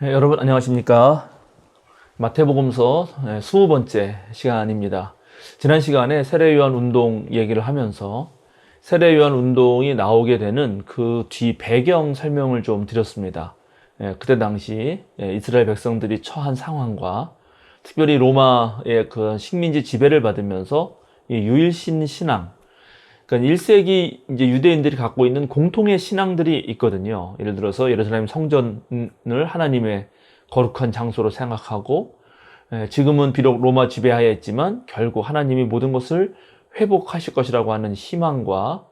네, 여러분 안녕하십니까? 마태복음서 20번째 시간입니다. 지난 시간에 세례요한 운동 얘기를 하면서 세례요한 운동이 나오게 되는 그 뒤 배경 설명을 좀 드렸습니다. 예, 그때 당시 예, 이스라엘 백성들이 처한 상황과 특별히 로마의 그 식민지 지배를 받으면서 이 유일신 신앙, 그러니까 1세기 이제 유대인들이 갖고 있는 공통의 신앙들이 있거든요. 예를 들어서 예루살렘 성전을 하나님의 거룩한 장소로 생각하고 예, 지금은 비록 로마 지배하에 있지만 결국 하나님이 모든 것을 회복하실 것이라고 하는 희망과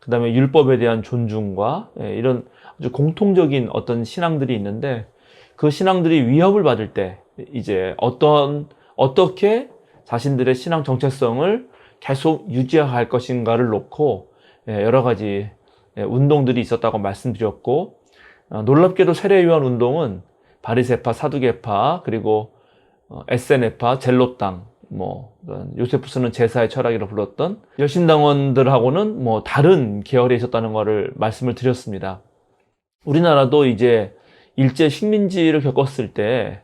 그 다음에 율법에 대한 존중과 예, 이런 아주 공통적인 어떤 신앙들이 있는데 그 신앙들이 위협을 받을 때 이제 어떤 어떻게 자신들의 신앙 정체성을 계속 유지할 것인가를 놓고 예, 여러 가지 예, 운동들이 있었다고 말씀드렸고 어, 놀랍게도 세례요한 운동은 바리세파, 사두개파 그리고 어, 에세네파, 젤로땅 뭐 요세푸스는 제사의 철학이라고 불렀던 열심당원들하고는 뭐 다른 계열에 있었다는 것을 말씀을 드렸습니다. 우리나라도 이제 일제 식민지를 겪었을 때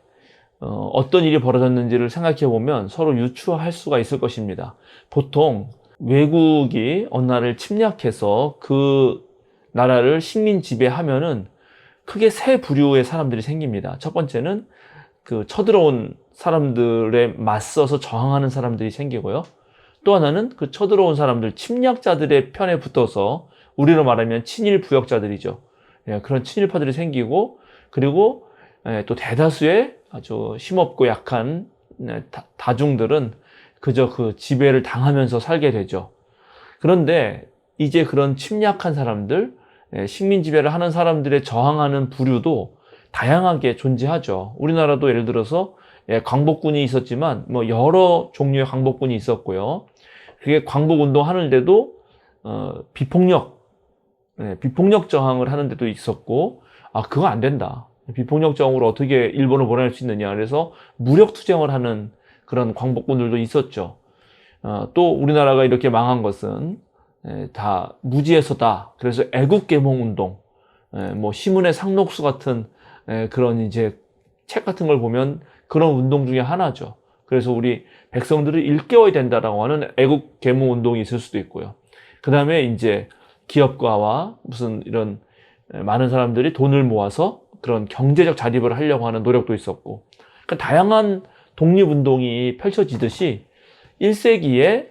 어, 어떤 일이 벌어졌는지를 생각해 보면 서로 유추할 수가 있을 것입니다. 보통 외국이 어느 나라를 침략해서 그 나라를 식민 지배하면은 크게 세 부류의 사람들이 생깁니다. 첫 번째는 그 쳐들어온 사람들에 맞서서 저항하는 사람들이 생기고요. 또 하나는 그 쳐들어온 사람들, 침략자들의 편에 붙어서 우리로 말하면 친일 부역자들이죠. 예, 그런 친일파들이 생기고 그리고 예, 또 대다수의 아주 힘없고 약한 네, 다, 다중들은 그저 그 지배를 당하면서 살게 되죠. 그런데 이제 그런 침략한 사람들, 예, 식민 지배를 하는 사람들의 저항하는 부류도 다양하게 존재하죠. 우리나라도 예를 들어서 예, 광복군이 있었지만 뭐 여러 종류의 광복군이 있었고요. 그게 광복 운동 하는데도 어, 비폭력, 예, 비폭력 저항을 하는데도 있었고, 아 그거 안 된다. 비폭력 저항으로 어떻게 일본을 보낼 수 있느냐. 그래서 무력 투쟁을 하는 그런 광복군들도 있었죠. 어, 또 우리나라가 이렇게 망한 것은 예, 다 무지에서다. 그래서 애국 계몽 운동, 예, 뭐 시문의 상록수 같은 예, 그런 이제 책 같은 걸 보면 그런 운동 중에 하나죠. 그래서 우리 백성들을 일깨워야 된다라고 하는 애국 계몽 운동이 있을 수도 있고요. 그 다음에 이제 기업가와 무슨 이런 많은 사람들이 돈을 모아서 그런 경제적 자립을 하려고 하는 노력도 있었고, 그러니까 다양한 독립운동이 펼쳐지듯이 1세기에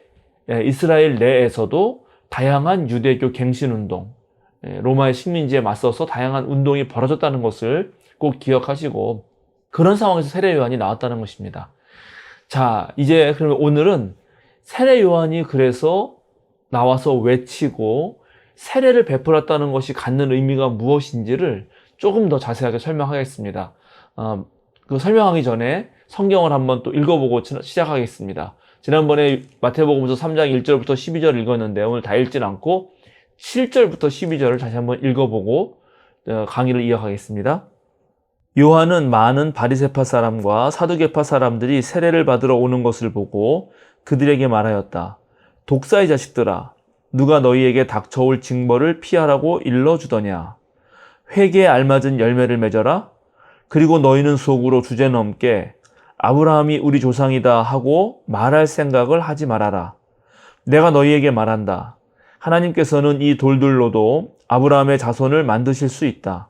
이스라엘 내에서도 다양한 유대교 갱신운동, 로마의 식민지에 맞서서 다양한 운동이 벌어졌다는 것을 꼭 기억하시고, 그런 상황에서 세례 요한이 나왔다는 것입니다. 자, 이제 그러면 오늘은 세례 요한이 그래서 나와서 외치고 세례를 베풀었다는 것이 갖는 의미가 무엇인지를 조금 더 자세하게 설명하겠습니다. 어, 그 설명하기 전에 성경을 한번 또 읽어보고 시작하겠습니다. 지난번에 마태복음서 3장 1절부터 12절 읽었는데 오늘 다 읽진 않고 7절부터 12절을 다시 한번 읽어보고 어, 강의를 이어가겠습니다. 요한은 많은 바리세파 사람과 사두개파 사람들이 세례를 받으러 오는 것을 보고 그들에게 말하였다. 독사의 자식들아, 누가 너희에게 닥쳐올 징벌을 피하라고 일러주더냐? 회개에 알맞은 열매를 맺어라. 그리고 너희는 속으로 주제 넘게 아브라함이 우리 조상이다 하고 말할 생각을 하지 말아라. 내가 너희에게 말한다. 하나님께서는 이 돌들로도 아브라함의 자손을 만드실 수 있다.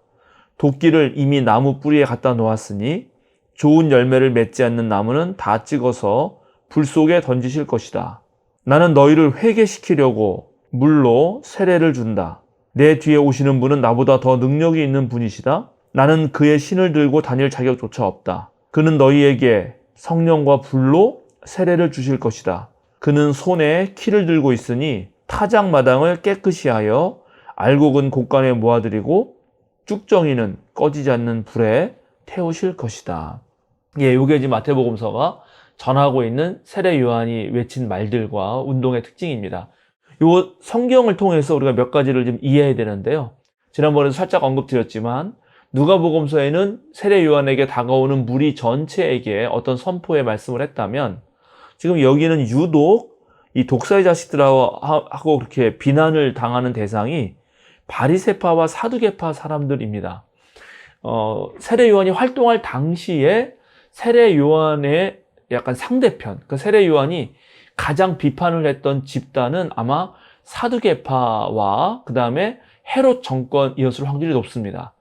도끼를 이미 나무 뿌리에 갖다 놓았으니 좋은 열매를 맺지 않는 나무는 다 찍어서 불 속에 던지실 것이다. 나는 너희를 회개시키려고 물로 세례를 준다. 내 뒤에 오시는 분은 나보다 더 능력이 있는 분이시다. 나는 그의 신을 들고 다닐 자격조차 없다. 그는 너희에게 성령과 불로 세례를 주실 것이다. 그는 손에 키를 들고 있으니 타작 마당을 깨끗이 하여 알곡은 곡간에 모아드리고 쭉정이는 꺼지지 않는 불에 태우실 것이다. 예, 요게 지금 마태복음서가 전하고 있는 세례 요한이 외친 말들과 운동의 특징입니다. 요 성경을 통해서 우리가 몇 가지를 좀 이해해야 되는데요. 지난번에도 살짝 언급드렸지만 누가복음서에는 세례 요한에게 다가오는 무리 전체에게 어떤 선포의 말씀을 했다면 지금 여기는 유독 이 독사의 자식들하고 그렇게 비난을 당하는 대상이 바리세파와 사두개파 사람들입니다. 어, 세례 요한이 활동할 당시에 세례 요한의 약간 상대편, 그 세례 요한이 가장 비판을 했던 집단은 아마 사두개파와 그 다음에 헤롯 정권이었을 확률이 높습니다.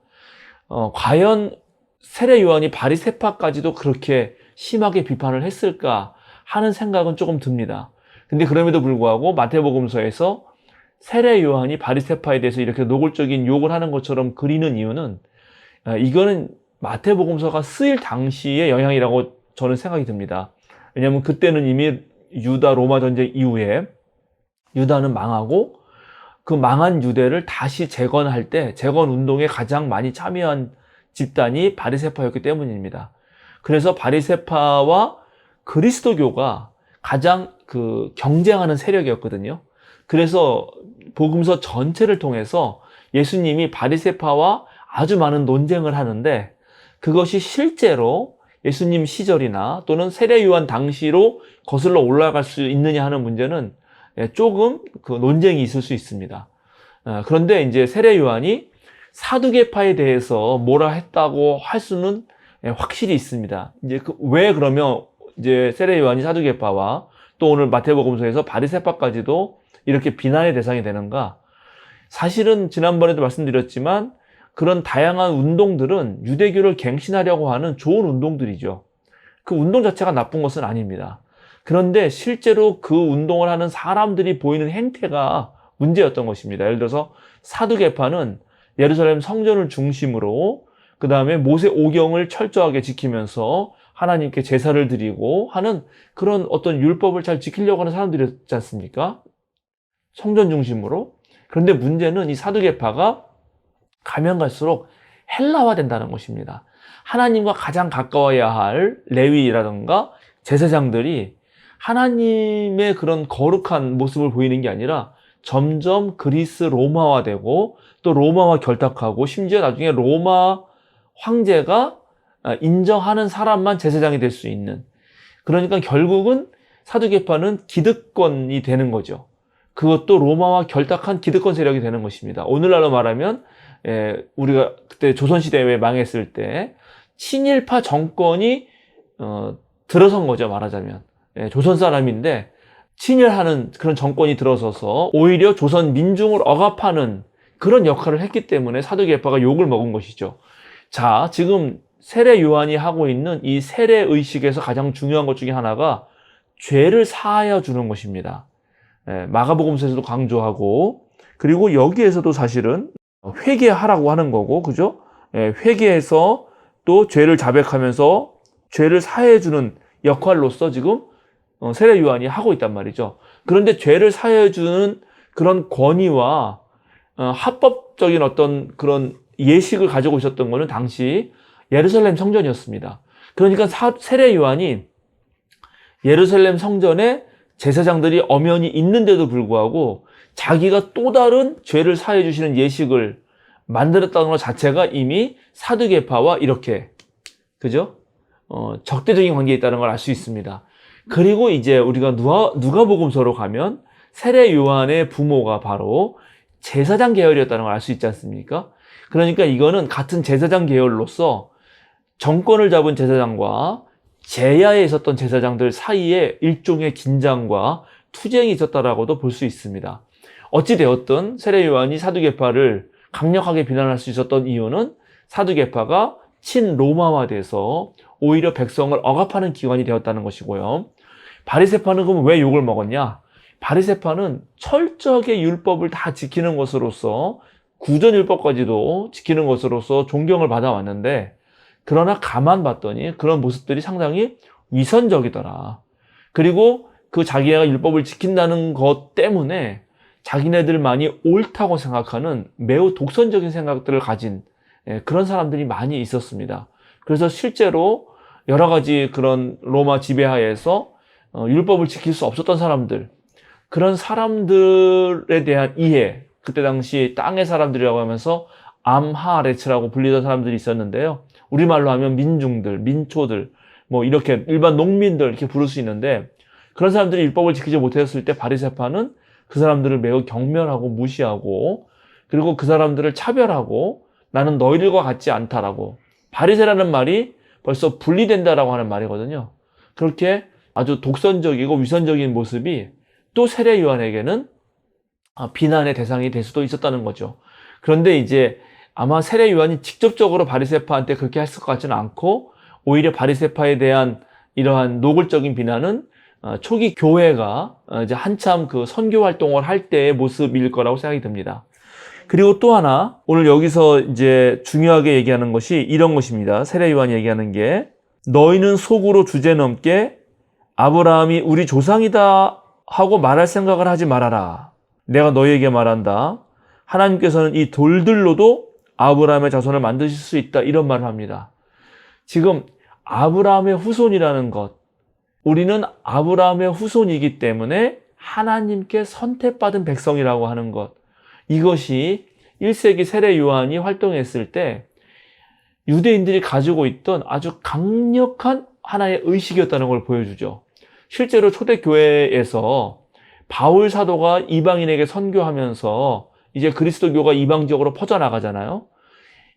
어, 과연 세례 요한이 바리세파까지도 그렇게 심하게 비판을 했을까 하는 생각은 조금 듭니다. 근데 그럼에도 불구하고 마태복음서에서 세례 요한이 바리세파에 대해서 이렇게 노골적인 욕을 하는 것처럼 그리는 이유는 아, 이거는 마태복음서가 쓰일 당시의 영향이라고 저는 생각이 듭니다. 왜냐하면 그때는 이미 유다 로마 전쟁 이후에 유다는 망하고 그 망한 유대를 다시 재건할 때 재건 운동에 가장 많이 참여한 집단이 바리세파였기 때문입니다. 그래서 바리세파와 그리스도교가 가장 그 경쟁하는 세력이었거든요. 그래서 복음서 전체를 통해서 예수님이 바리세파와 아주 많은 논쟁을 하는데 그것이 실제로 예수님 시절이나 또는 세례 요한 당시로 거슬러 올라갈 수 있느냐 하는 문제는 예, 조금 그 논쟁이 있을 수 있습니다. 어, 그런데 이제 세례 요한이 사두개파에 대해서 뭐라 했다고 할 수는 예, 확실히 있습니다. 이제 그 왜 그러면 이제 세례 요한이 사두개파와 또 오늘 마태복음서에서 바리새파까지도 이렇게 비난의 대상이 되는가? 사실은 지난번에도 말씀드렸지만 그런 다양한 운동들은 유대교를 갱신하려고 하는 좋은 운동들이죠. 그 운동 자체가 나쁜 것은 아닙니다. 그런데 실제로 그 운동을 하는 사람들이 보이는 행태가 문제였던 것입니다. 예를 들어서 사두개파는 예루살렘 성전을 중심으로 그 다음에 모세 오경을 철저하게 지키면서 하나님께 제사를 드리고 하는 그런 어떤 율법을 잘 지키려고 하는 사람들이었지 않습니까? 성전 중심으로. 그런데 문제는 이 사두개파가 가면 갈수록 헬라화 된다는 것입니다. 하나님과 가장 가까워야 할 레위라든가 제사장들이 하나님의 그런 거룩한 모습을 보이는 게 아니라 점점 그리스 로마화 되고 또 로마와 결탁하고 심지어 나중에 로마 황제가 인정하는 사람만 제사장이 될 수 있는 그러니까 결국은 사두개파는 기득권이 되는 거죠. 그것도 로마와 결탁한 기득권 세력이 되는 것입니다. 오늘날로 말하면 예, 우리가 그때 조선시대에 망했을 때 친일파 정권이 어, 들어선 거죠 말하자면 예, 조선 사람인데 친일하는 그런 정권이 들어서서 오히려 조선 민중을 억압하는 그런 역할을 했기 때문에 사두개파가 욕을 먹은 것이죠. 자, 지금 세례 요한이 하고 있는 이 세례 의식에서 가장 중요한 것 중에 하나가 죄를 사하여 주는 것입니다. 예, 마가복음서에서도 강조하고 그리고 여기에서도 사실은 회개하라고 하는 거고, 그죠? 예, 회개해서 또 죄를 자백하면서 죄를 사해 주는 역할로서 지금 어, 세례 요한이 하고 있단 말이죠. 그런데 죄를 사해 주는 그런 권위와 어, 합법적인 어떤 그런 예식을 가지고 있었던 것은 당시 예루살렘 성전이었습니다. 그러니까 사, 세례 요한이 예루살렘 성전에 제사장들이 엄연히 있는데도 불구하고 자기가 또 다른 죄를 사해 주시는 예식을 만들었다는 것 자체가 이미 사두개파와 이렇게 그죠? 어, 적대적인 관계에 있다는 걸 알 수 있습니다. 그리고 이제 우리가 누가 누가복음서로 가면 세례 요한의 부모가 바로 제사장 계열이었다는 걸 알 수 있지 않습니까? 그러니까 이거는 같은 제사장 계열로서 정권을 잡은 제사장과 제야에 있었던 제사장들 사이에 일종의 긴장과 투쟁이 있었다라고도 볼 수 있습니다. 어찌되었든 세례 요한이 사두개파를 강력하게 비난할 수 있었던 이유는 사두개파가 친로마화돼서 오히려 백성을 억압하는 기관이 되었다는 것이고요. 바리세파는 그럼 왜 욕을 먹었냐? 바리세파는 철저하게 율법을 다 지키는 것으로서 구전율법까지도 지키는 것으로서 존경을 받아왔는데 그러나 가만 봤더니 그런 모습들이 상당히 위선적이더라. 그리고 그 자기가 율법을 지킨다는 것 때문에 자기네들만이 옳다고 생각하는 매우 독선적인 생각들을 가진 예, 그런 사람들이 많이 있었습니다. 그래서 실제로 여러 가지 그런 로마 지배하에서 어, 율법을 지킬 수 없었던 사람들, 그런 사람들에 대한 이해, 그때 당시 땅의 사람들이라고 하면서 암하레츠라고 불리던 사람들이 있었는데요. 우리말로 하면 민중들, 민초들, 뭐 이렇게 일반 농민들 이렇게 부를 수 있는데 그런 사람들이 율법을 지키지 못했을 때 바리새파는 그 사람들을 매우 경멸하고 무시하고 그리고 그 사람들을 차별하고 나는 너희들과 같지 않다라고. 바리새라는 말이 벌써 분리된다라고 하는 말이거든요. 그렇게 아주 독선적이고 위선적인 모습이 또 세례 요한에게는 아, 비난의 대상이 될 수도 있었다는 거죠. 그런데 이제 아마 세례 요한이 직접적으로 바리세파한테 그렇게 했을 것 같지는 않고 오히려 바리세파에 대한 이러한 노골적인 비난은 어, 초기 교회가 어, 이제 한참 그 선교 활동을 할 때의 모습일 거라고 생각이 듭니다. 그리고 또 하나 오늘 여기서 이제 중요하게 얘기하는 것이 이런 것입니다. 세례 요한이 얘기하는 게 너희는 속으로 주제 넘게 아브라함이 우리 조상이다 하고 말할 생각을 하지 말아라. 내가 너희에게 말한다. 하나님께서는 이 돌들로도 아브라함의 자손을 만드실 수 있다. 이런 말을 합니다. 지금 아브라함의 후손이라는 것. 우리는 아브라함의 후손이기 때문에 하나님께 선택받은 백성이라고 하는 것. 이것이 1세기 세례 요한이 활동했을 때 유대인들이 가지고 있던 아주 강력한 하나의 의식이었다는 걸 보여주죠. 실제로 초대교회에서 바울 사도가 이방인에게 선교하면서 이제 그리스도교가 이방적으로 퍼져나가잖아요.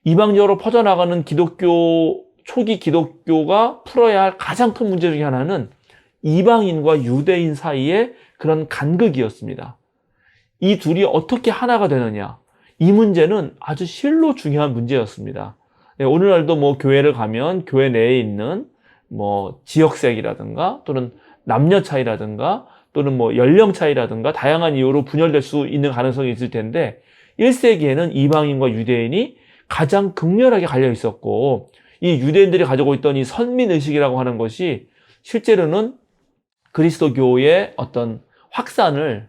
이방적으로 퍼져나가는 기독교, 초기 기독교가 풀어야 할 가장 큰 문제 중에 하나는 이방인과 유대인 사이의 그런 간극이었습니다. 이 둘이 어떻게 하나가 되느냐. 이 문제는 아주 실로 중요한 문제였습니다. 네, 오늘날도 뭐 교회를 가면 교회 내에 있는 뭐 지역색이라든가 또는 남녀 차이라든가 또는 뭐 연령 차이라든가 다양한 이유로 분열될 수 있는 가능성이 있을 텐데 1세기에는 이방인과 유대인이 가장 극렬하게 갈려 있었고 이 유대인들이 가지고 있던 이 선민 의식이라고 하는 것이 실제로는 그리스도교의 어떤 확산을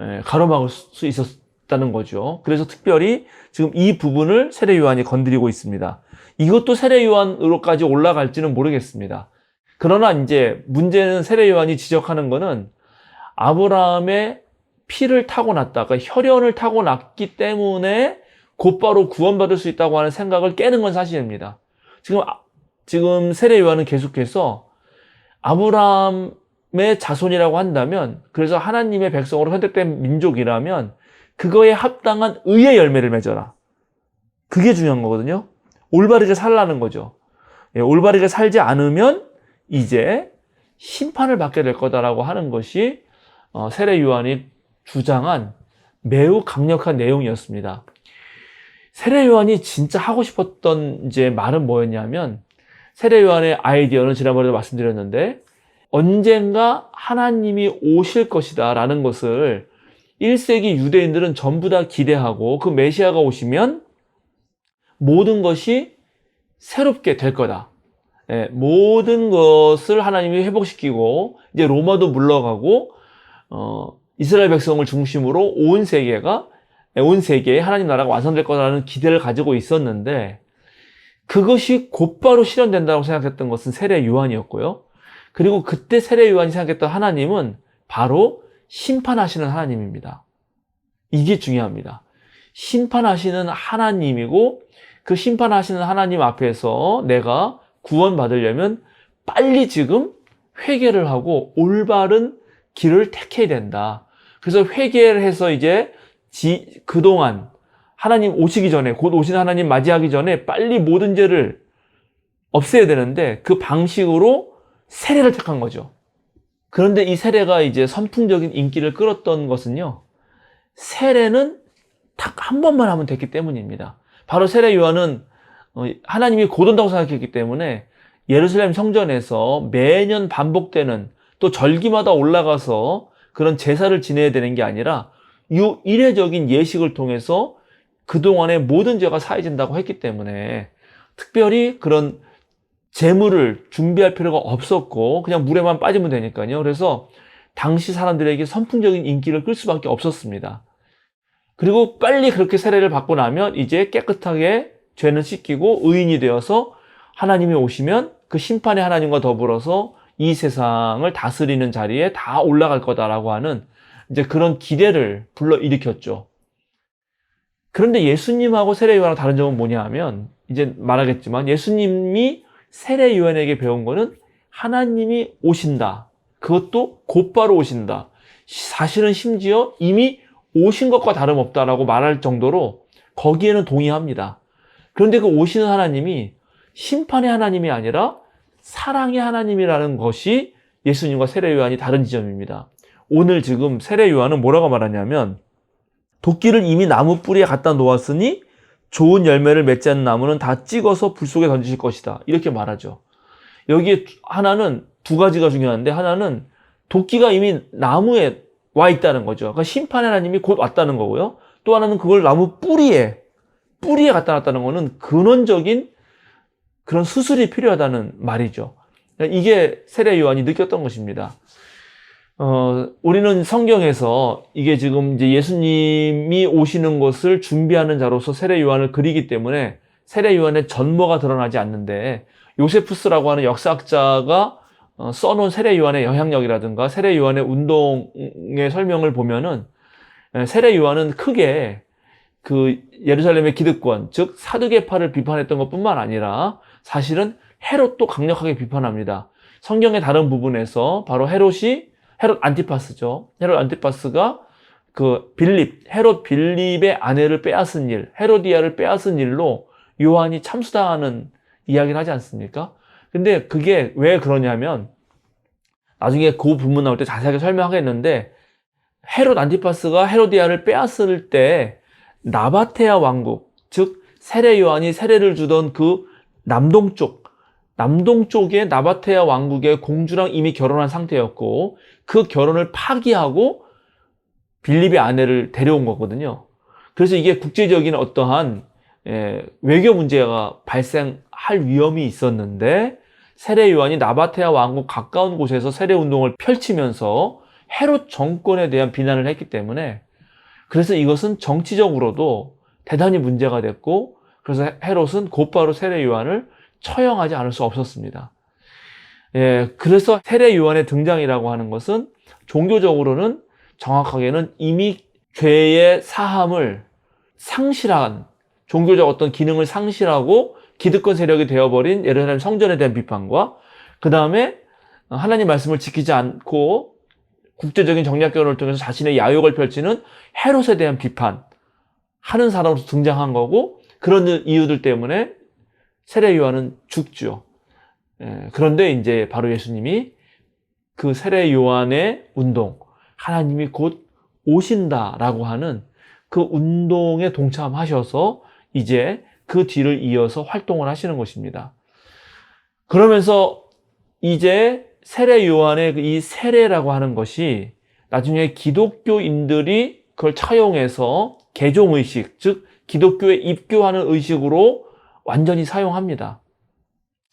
예, 가로막을 수 있었다는 거죠. 그래서 특별히 지금 이 부분을 세례 요한이 건드리고 있습니다. 이것도 세례 요한으로까지 올라갈지는 모르겠습니다. 그러나 이제 문제는 세례 요한이 지적하는 것은 아브라함의 피를 타고 났다, 그러니까 혈연을 타고 났기 때문에 곧바로 구원받을 수 있다고 하는 생각을 깨는 건 사실입니다. 지금 아- 지금 세례 요한은 계속해서 아브라함 의 자손이라고 한다면 그래서 하나님의 백성으로 선택된 민족이라면 그거에 합당한 의의 열매를 맺어라. 그게 중요한 거거든요. 올바르게 살라는 거죠. 예, 올바르게 살지 않으면 이제 심판을 받게 될 거다라고 하는 것이 어, 세례 요한이 주장한 매우 강력한 내용이었습니다. 세례 요한이 진짜 하고 싶었던 이제 말은 뭐였냐면 세례 요한의 아이디어는 지난번에도 말씀드렸는데 언젠가 하나님이 오실 것이다 라는 것을 1세기 유대인들은 전부 다 기대하고 그 메시아가 오시면 모든 것이 새롭게 될 거다. 예, 모든 것을 하나님이 회복시키고 이제 로마도 물러가고 어, 이스라엘 백성을 중심으로 온 세계가 예, 온 세계에 하나님 나라가 완성될 거라는 기대를 가지고 있었는데 그것이 곧바로 실현된다고 생각했던 것은 세례 요한이었고요. 그리고 그때 세례 요한이 생각했던 하나님은 바로 심판하시는 하나님입니다. 이게 중요합니다. 심판하시는 하나님이고 그 심판하시는 하나님 앞에서 내가 구원받으려면 빨리 지금 회개를 하고 올바른 길을 택해야 된다. 그래서 회개를 해서 이제 지, 그동안 하나님 오시기 전에, 곧 오신 하나님 맞이하기 전에 빨리 모든 죄를 없애야 되는데 그 방식으로 세례를 택한 거죠. 그런데 이 세례가 이제 선풍적인 인기를 끌었던 것은요, 세례는 딱 한 번만 하면 됐기 때문입니다. 바로 세례 요한은 어, 하나님이 곧 온다고 생각했기 때문에 예루살렘 성전에서 매년 반복되는 또 절기마다 올라가서 그런 제사를 지내야 되는 게 아니라 이 이례적인 예식을 통해서 그동안의 모든 죄가 사해진다고 했기 때문에 특별히 그런 재물을 준비할 필요가 없었고 그냥 물에만 빠지면 되니까요. 그래서 당시 사람들에게 선풍적인 인기를 끌 수밖에 없었습니다. 그리고 빨리 그렇게 세례를 받고 나면 이제 깨끗하게 죄는 씻기고 의인이 되어서 하나님이 오시면 그 심판의 하나님과 더불어서 이 세상을 다스리는 자리에 다 올라갈 거다라고 하는 이제 그런 기대를 불러 일으켰죠. 그런데 예수님하고 세례 요한하고 다른 점은 뭐냐 하면 이제 말하겠지만 예수님이 세례 요한에게 배운 거는 하나님이 오신다. 그것도 곧바로 오신다. 사실은 심지어 이미 오신 것과 다름없다라고 말할 정도로 거기에는 동의합니다. 그런데 그 오시는 하나님이 심판의 하나님이 아니라 사랑의 하나님이라는 것이 예수님과 세례 요한이 다른 지점입니다. 오늘 지금 세례 요한은 뭐라고 말하냐면 도끼를 이미 나무 뿌리에 갖다 놓았으니 좋은 열매를 맺지 않는 나무는 다 찍어서 불 속에 던지실 것이다. 이렇게 말하죠. 여기에 하나는 두 가지가 중요한데 하나는 도끼가 이미 나무에 와 있다는 거죠. 그러니까 심판의 하나님이 곧 왔다는 거고요. 또 하나는 그걸 나무 뿌리에 뿌리에 갖다 놨다는 거는 근원적인 그런 수술이 필요하다는 말이죠. 이게 세례 요한이 느꼈던 것입니다. 어, 우리는 성경에서 이게 지금 이제 예수님이 오시는 것을 준비하는 자로서 세례 요한을 그리기 때문에 세례 요한의 전모가 드러나지 않는데 요세푸스라고 하는 역사학자가 어, 써놓은 세례 요한의 영향력이라든가 세례 요한의 운동의 설명을 보면은 에, 세례 요한은 크게 그 예루살렘의 기득권, 즉 사두개파를 비판했던 것뿐만 아니라 사실은 헤롯도 강력하게 비판합니다. 성경의 다른 부분에서 바로 헤롯이 헤롯 안티파스죠. 헤롯 안티파스가 그 빌립, 헤롯 빌립의 아내를 빼앗은 일, 헤로디아를 빼앗은 일로 요한이 참수당하는 이야기를 하지 않습니까? 근데 그게 왜 그러냐면 나중에 그 부분 나올 때 자세하게 설명하겠는데 헤롯 안티파스가 헤로디아를 빼앗을 때 나바테아 왕국, 즉 세례 요한이 세례를 주던 그 남동쪽 남동쪽에 나바테아 왕국의 공주랑 이미 결혼한 상태였고 그 결혼을 파기하고 빌립의 아내를 데려온 거거든요. 그래서 이게 국제적인 어떠한 예, 외교 문제가 발생할 위험이 있었는데 세례 요한이 나바테아 왕국 가까운 곳에서 세례 운동을 펼치면서 헤롯 정권에 대한 비난을 했기 때문에 그래서 이것은 정치적으로도 대단히 문제가 됐고 그래서 헤롯은 곧바로 세례 요한을 처형하지 않을 수 없었습니다. 예, 그래서 세례 요한의 등장이라고 하는 것은 종교적으로는 정확하게는 이미 죄의 사함을 상실한 종교적 어떤 기능을 상실하고 기득권 세력이 되어버린 예루살렘 성전에 대한 비판과 그 다음에 하나님 말씀을 지키지 않고 국제적인 정략 결혼을 통해서 자신의 야욕을 펼치는 헤롯에 대한 비판 하는 사람으로서 등장한 거고 그런 이유들 때문에 세례 요한은 죽죠. 예, 그런데 이제 바로 예수님이 그 세례 요한의 운동, 하나님이 곧 오신다라고 하는 그 운동에 동참하셔서 이제 그 뒤를 이어서 활동을 하시는 것입니다. 그러면서 이제 세례 요한의 그이 세례라고 하는 것이 나중에 기독교인들이 그걸 차용해서 개종 의식, 즉 기독교에 입교하는 의식으로 완전히 사용합니다.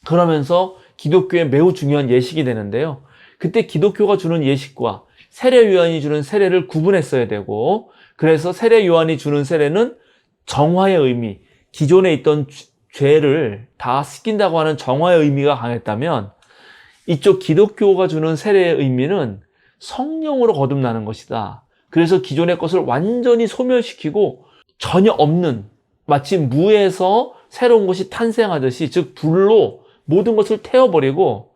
그러면서 기독교에 매우 중요한 예식이 되는데요. 그때 기독교가 주는 예식과 세례 요한이 주는 세례를 구분했어야 되고 그래서 세례 요한이 주는 세례는 정화의 의미, 기존에 있던 죄를 다 씻긴다고 하는 정화의 의미가 강했다면 이쪽 기독교가 주는 세례의 의미는 성령으로 거듭나는 것이다. 그래서 기존의 것을 완전히 소멸시키고 전혀 없는 마치 무에서 새로운 것이 탄생하듯이 즉 불로 모든 것을 태워버리고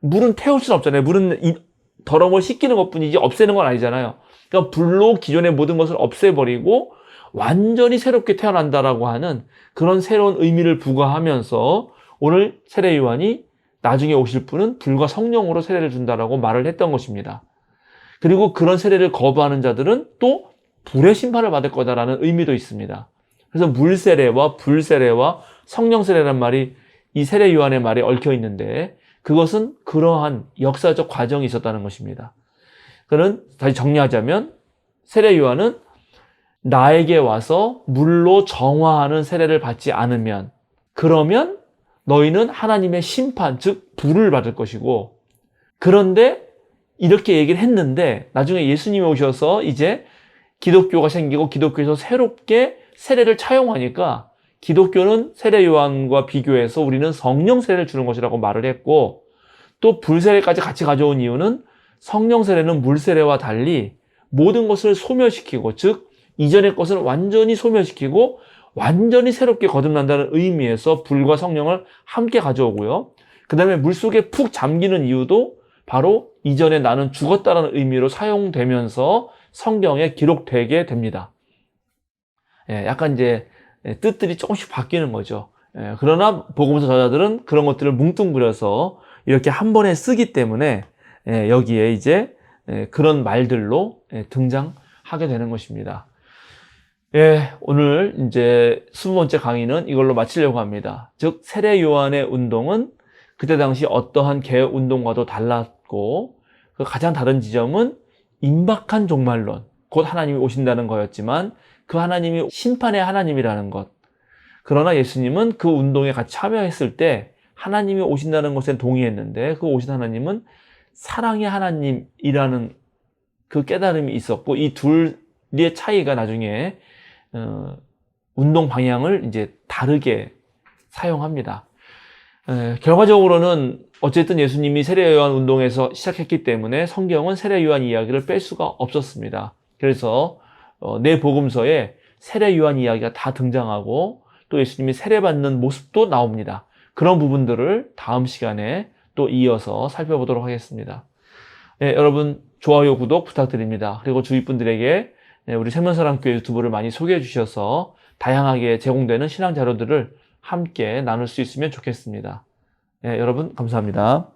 물은 태울 수는 없잖아요. 물은 이 더러운 걸 씻기는 것뿐이지 없애는 건 아니잖아요. 그러니까 불로 기존의 모든 것을 없애버리고 완전히 새롭게 태어난다라고 하는 그런 새로운 의미를 부과하면서 오늘 세례 요한이 나중에 오실 분은 불과 성령으로 세례를 준다라고 말을 했던 것입니다. 그리고 그런 세례를 거부하는 자들은 또 불의 심판을 받을 거다라는 의미도 있습니다. 그래서 물 세례와 불 세례와 성령 세례란 말이 이 세례 요한의 말에 얽혀 있는데 그것은 그러한 역사적 과정이 있었다는 것입니다. 그는 다시 정리하자면 세례 요한은 나에게 와서 물로 정화하는 세례를 받지 않으면 그러면 너희는 하나님의 심판 즉 불을 받을 것이고 그런데 이렇게 얘기를 했는데 나중에 예수님이 오셔서 이제 기독교가 생기고 기독교에서 새롭게 세례를 차용하니까 기독교는 세례 요한과 비교해서 우리는 성령 세례를 주는 것이라고 말을 했고 또 불세례까지 같이 가져온 이유는 성령 세례는 물 세례와 달리 모든 것을 소멸시키고 즉 이전의 것을 완전히 소멸시키고 완전히 새롭게 거듭난다는 의미에서 불과 성령을 함께 가져오고요. 그 다음에 물 속에 푹 잠기는 이유도 바로 이전에 나는 죽었다는 의미로 사용되면서 성경에 기록되게 됩니다. 예, 약간 이제 예, 뜻들이 조금씩 바뀌는 거죠. 예, 그러나 복음서 저자들은 그런 것들을 뭉뚱그려서 이렇게 한 번에 쓰기 때문에 예, 여기에 이제 예, 그런 말들로 예, 등장하게 되는 것입니다. 예, 오늘 이제 20번째 강의는 이걸로 마치려고 합니다. 즉, 세례 요한의 운동은 그때 당시 어떠한 개혁 운동과도 달랐고, 그 가장 다른 지점은 임박한 종말론, 곧 하나님이 오신다는 거였지만, 그 하나님이 심판의 하나님이라는 것. 그러나 예수님은 그 운동에 같이 참여했을 때, 하나님이 오신다는 것에 동의했는데, 그 오신 하나님은 사랑의 하나님이라는 그 깨달음이 있었고, 이 둘의 차이가 나중에 어, 운동 방향을 이제 다르게 사용합니다. 에, 결과적으로는 어쨌든 예수님이 세례 요한 운동에서 시작했기 때문에 성경은 세례 요한 이야기를 뺄 수가 없었습니다. 그래서 어, 내 복음서에 세례 요한 이야기가 다 등장하고 또 예수님이 세례 받는 모습도 나옵니다. 그런 부분들을 다음 시간에 또 이어서 살펴보도록 하겠습니다. 예, 여러분 좋아요, 구독 부탁드립니다. 그리고 주위 분들에게 네, 우리 생명사랑교회 유튜브를 많이 소개해 주셔서 다양하게 제공되는 신앙 자료들을 함께 나눌 수 있으면 좋겠습니다. 네, 여러분 감사합니다.